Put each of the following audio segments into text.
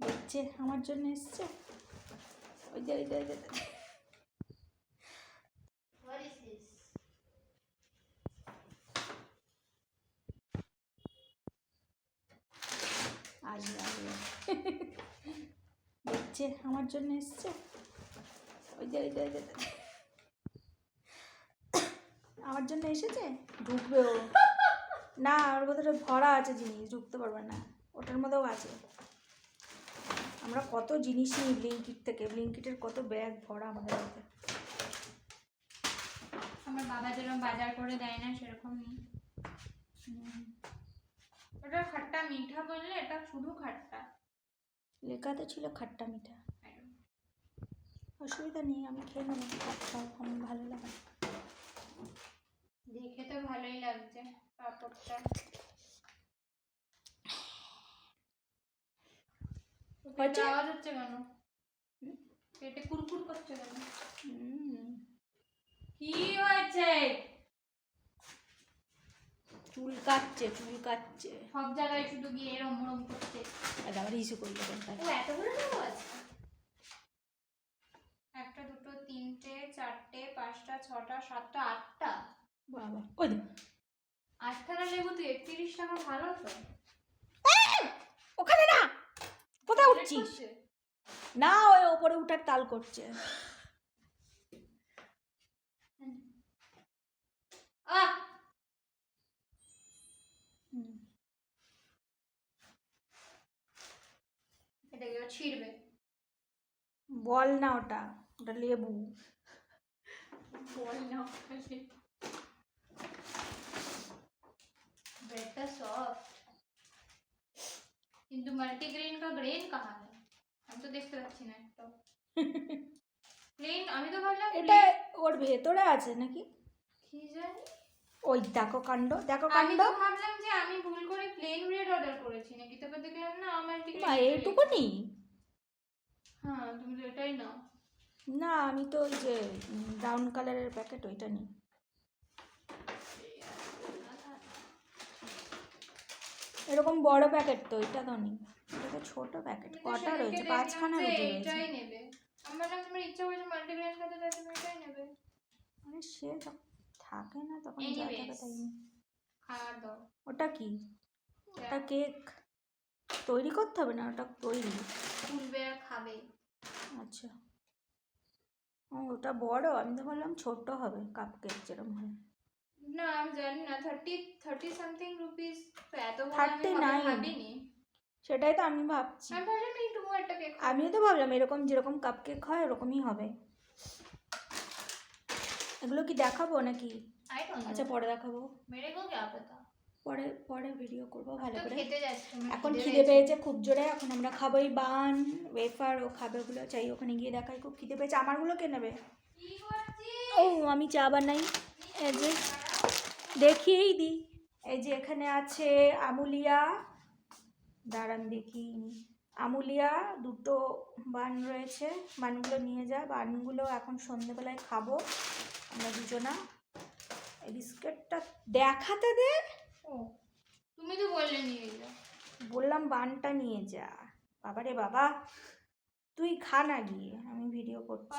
দেখছে আমার জন্য এসছে? ওই যে ওই যে? আসবে আসবে দেখছে আমার জন্য এসছে? ওই যে ওই যে ওই যে। আমার জন্য এসেছে? ঢুকবে ও। না ওর ভেতরে ভরা আছে জিনিস ঢুকতে পারবে না। ওটার মধ্যেও আছে। আমরা কত জিনিস নিই ব্লিঙ্কিট থেকে ব্লিঙ্কিটের কত ব্যাগ ভরা আমাদের হাতে। আমার বাবা যেরকম বাজার করে দেয় না সেরকম নেই। ওটা খাট্টা মিঠা বললে এটা শুধু খাট্টা। লেখা তো ছিল খাট্টা মিঠা। অসুবিধা নেই আমি খেয়ে নেব। খাট্টা আমার ভালো লাগে দেখে তো ভালোই লাগছে পাপড়টা হয়েছে? আওয়াজ হচ্ছে কেন? পেটে কুরকুর করছে কেন? কি হয়েছে? চুল কাটছে চুল কাটছে। সব জায়গায় শুধু গিয়ে এরম মরম করছে। আর আবার ইস্যু করল ও এতগুলো আছে? একটা দুটো তিনটে চারটে পাঁচটা ছটা সাতটা আটটা। বাবা ওই আটখানা লেবু তো একত্রিশ টাকা ভালো তো। ওখানে না! কোথায় উঠছিস? না ওই ওপরে উঠার তাল করছে। ছিঁড়বে? বল না ওটা ওটা লেবু। বল না ব্রেডটা সফট কিন্তু মাল্টিগ্রেন का গ্রেন कहाँ है আমি তো দেখতে পাচ্ছি না একটা প্লেন আমি তো ভাবলাম এটা ওর ভেতরে আছে নাকি কি জানি ওই দেখো কাণ্ড দেখো আমি কাণ্ড তো ভাবলাম যে আমি ভুল করে প্লেন ব্রেড অর্ডার করেছি নাকি তারপর দেখলাম না মাল্টিগ্রেন মা এইটুকুনি হ্যাঁ তুমি তো এটাই নাও না আমি তো ওই যে ব্রাউন কালারের প্যাকেট ওইটা নিই এরকম বড় প্যাকেট তো ওইটা তো নেই। এটা তো ছোট প্যাকেট কটা রয়েছে? পাঁচখানা রুটি রয়েছে। এটাই নেবে। আমার ভাবলাম তোমার ইচ্ছা হয়েছে মাল্টিগ্রেন খেতে তাই তুমি এটাই নেবে। মানে সে থাকে না তখন যা থাকে তাই নিই। খাওয়ার দাও। ওটা কি? ওটা কেক? তৈরি করতে হবে না? ওটা তৈরি? তুলবে আর খাবে। আচ্ছা। ও ওটা বড়? আমি তো বললাম ছোট হবে কাপ কেক যেরকম হয়। না আমি জানি না থার্টি থার্টি সামথিং রুপিস তো এত থার্টি নাইন। সেটাই তো আমি ভাবছি। আমি ভাবলাম একটু একটা কেক আমিও তো ভাবলাম এরকম যেরকম কাপ কেক হয় ওরকমই হবে। এগুলো কি দেখাবো নাকি? আচ্ছা পরে দেখাবো। পরে পরে ভিডিও করব ভালো করে। এখন খিদে পেয়েছে। খুব জোরে এখন আমরা খাব এই বান ওয়েফার ও খাবে ওগুলো চাই ওখানে গিয়ে দেখাই খুব খিদে পেয়েছে। আমারগুলো কে নেবে? ও আমি চা বানাই। যে দেখিয়েই দিই। এই যে এখানে আছে আমুলিয়া। দাঁড়ান দেখি। আমুলিয়া দুটো বান রয়েছে। বানগুলো নিয়ে যা। বানগুলো এখন সন্ধেবেলায় খাব। আমরা দুজনা। এই বিস্কিটটা দেখাতে দে। ও। তুমি তো বললে নিয়ে যা। বললাম বানটা নিয়ে যা। বাবা রে বাবা। তুই খা না গিয়ে। আমি ভিডিও করছি।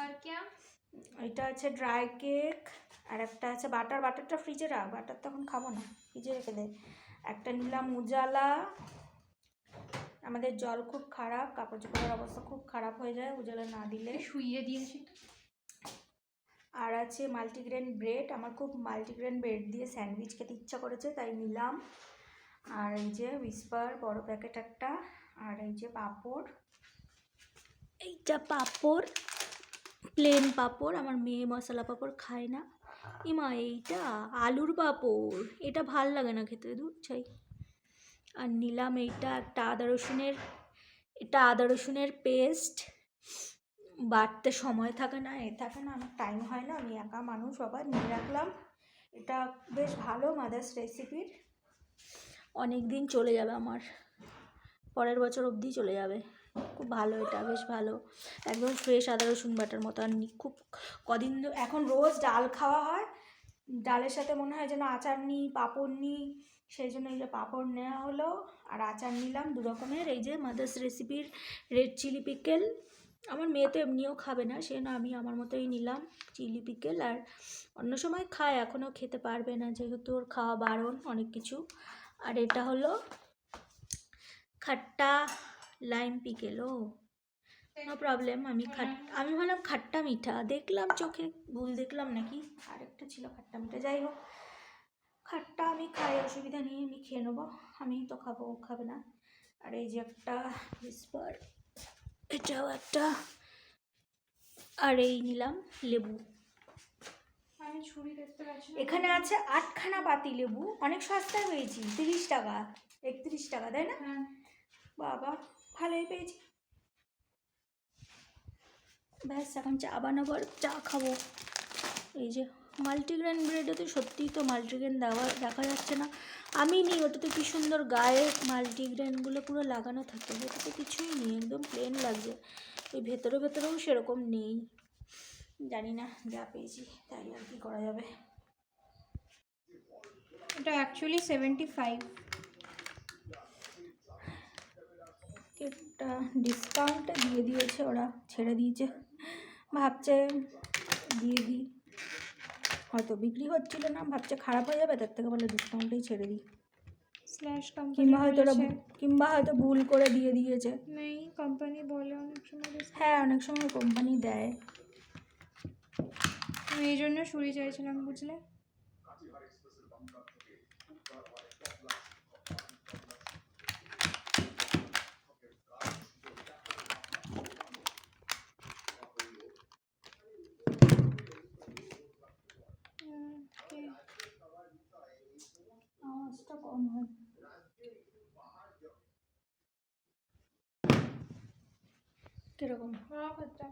এটা আছে ড্রাই কেক। আর একটা আছে বাটার বাটারটা ফ্রিজে রাখ বাটার তখন খাব না ফ্রিজে রেখে দে। একটা নিলাম উজালা। আমাদের জল খুব খারাপ কাপড় চোপড়ের অবস্থা খুব খারাপ হয়ে যায় উজালা না দিলে। শুইয়ে দিয়েছি আর আছে মাল্টিগ্রেন ব্রেড আমার খুব মাল্টিগ্রেন ব্রেড দিয়ে স্যান্ডউইচ খেতে ইচ্ছা করেছে তাই নিলাম। আর এই যে উইসপার বড় প্যাকেট একটা আর এই যে পাঁপড়। এইটা পাঁপড় প্লেন পাঁপড় আমার মেয়ে মশলা পাঁপড় খায় না। ইমা, এইটা আলুর পাঁপড়। এটা ভালো লাগে না খেতে, দুধ চাই। আর নিলাম এইটা একটা আদা রসুনের, এটা আদা রসুনের পেস্ট। বাড়তে সময় থাকে না, এ থাকে না, আমার টাইম হয় না, আমি একা মানুষ বাবা নিয়ে রাখলাম। এটা বেশ ভালো মাদার্স রেসিপির অনেক দিন চলে যাবে আমার, পরের বছর অবধি চলে যাবে। খুব ভালো এটা, বেশ ভালো। একদম ফ্রেশ আদা রসুন বাটার মতো। আর খুব কদিন এখন রোজ ডাল খাওয়া হয়। ডালের সাথে মনে হয় যেন আচার নিই পাঁপড় নিই সেই জন্য এই যে পাঁপড় নেওয়া হলো। আর আচার নিলাম দু রকমের। এই যে মাদার্স রেসিপির রেড চিলি পিকেল আমার মেয়ে তো এমনিও খাবে না, সে না আমি আমার মতোই নিলাম চিলি পিকেল আর অন্য সময় খায় এখনও খেতে পারবে না, যেহেতু ওর খাওয়া বারণ অনেক কিছু। আর এটা হলো khatta lime pickle no problem আমি খাট আমি ভাবলাম খাট্টা মিঠা। দেখলাম চোখে ভুল দেখলাম নাকি? আরেকটা ছিল খাট্টা মিঠা। যাই হোক খাট্টা আমি খাই অসুবিধা নেই আমি খেয়ে নেব। আমি তো খাব খাবে না। আর এই যে একটা হুইসপার এটাও একটা। আর এই নিলাম লেবু। এখানে আছে আটখানা পাতি লেবু। অনেক সস্তায় পেয়েছি তিরিশ টাকা একত্রিশ টাকা তাই না? হ্যাঁ। বাবা ভালোই পেয়েছি। ব্যাস, এখন চা বানাবো আর চা খাব। এই যে মাল্টিগ্রেন ব্রেডে তো সত্যিই তো মাল্টিগ্রেন দেওয়া, দেখা যাচ্ছে না। আমি নিই ওটাতে কি সুন্দর গায়ে মাল্টিগ্রেনগুলো পুরো লাগানো থাকে। ওটাতে কিছুই নেই, একদম প্লেন লাগছে। ওই ভেতরে, ভেতরেও সেরকম নেই। জানি না, যা পেয়েছি, তাই আর কি করা যাবে। এটা অ্যাকচুয়ালি সেভেন্টি ফাইভ একটা ডিসকাউন্টে দিয়ে দিয়েছে ওরা ছেড়ে দিয়েছে। ভাবছে দিয়ে দিই হয়তো বিক্রি হচ্ছিল না ভাবছে খারাপ হয়ে যাবে তার থেকে বলে ডিসকাউন্টেই ছেড়ে দিই। স্ল্যাশ কোম্পানি কিংবা হয়তো ওরা কিংবা হয়তো ভুল করে দিয়ে দিয়েছে। নেই কোম্পানি বলে অনেক সময় হ্যাঁ অনেক সময় কোম্পানি দেয়। আমি এই জন্য ছুরি চাইছিলাম বুঝলে? কীরকম? খারাপ হচ্ছে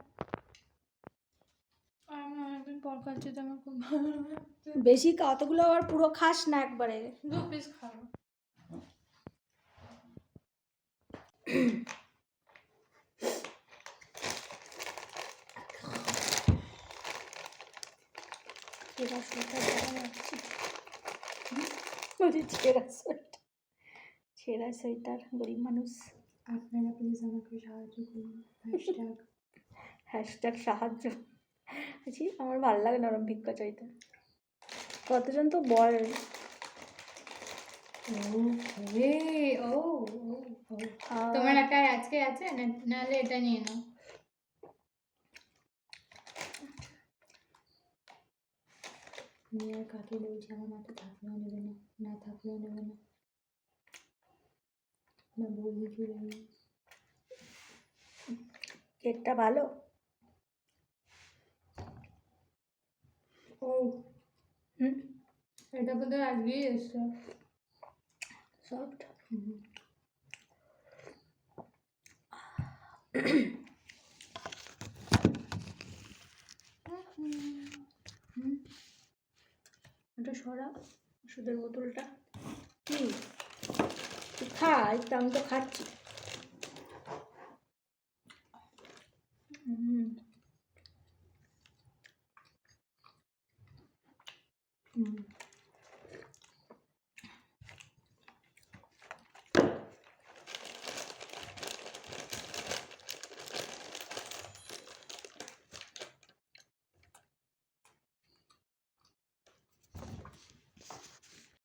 আমি অনেকদিন পর খাচ্ছি তো আমার খুব ভালো লাগছে। বেশি কতগুলো আবার পুরো খাস না একবারে। দু পিস খাব। সোয়েটার ছেঁড়া সোয়েটার। ছেঁড়া সোয়েটার গরিব মানুষ। আপনারা প্লিজ আমাকে সাহায্য করুন। হ্যাশট্যাগ হ্যাশট্যাগ সাহায্য। আছি আমার ভালো লাগে নরম ভিক্ষা চাইতে। কতজন তো বল ওকে ও তোমার একটা আজকে আছে? না নাহলে এটা নিয়ে নাও। আমি আর কাকে বলছি আমার মাথা থাকলেও নেবে না না থাকলেও নেবে না। না বলি কি কেকটা ভালো? ও। হুম? এটা বোধহয় আজকেই এসছে। সফট ওটা সরা ওষুধের বোতলটা। কি? তুই তো আমি তো খাচ্ছি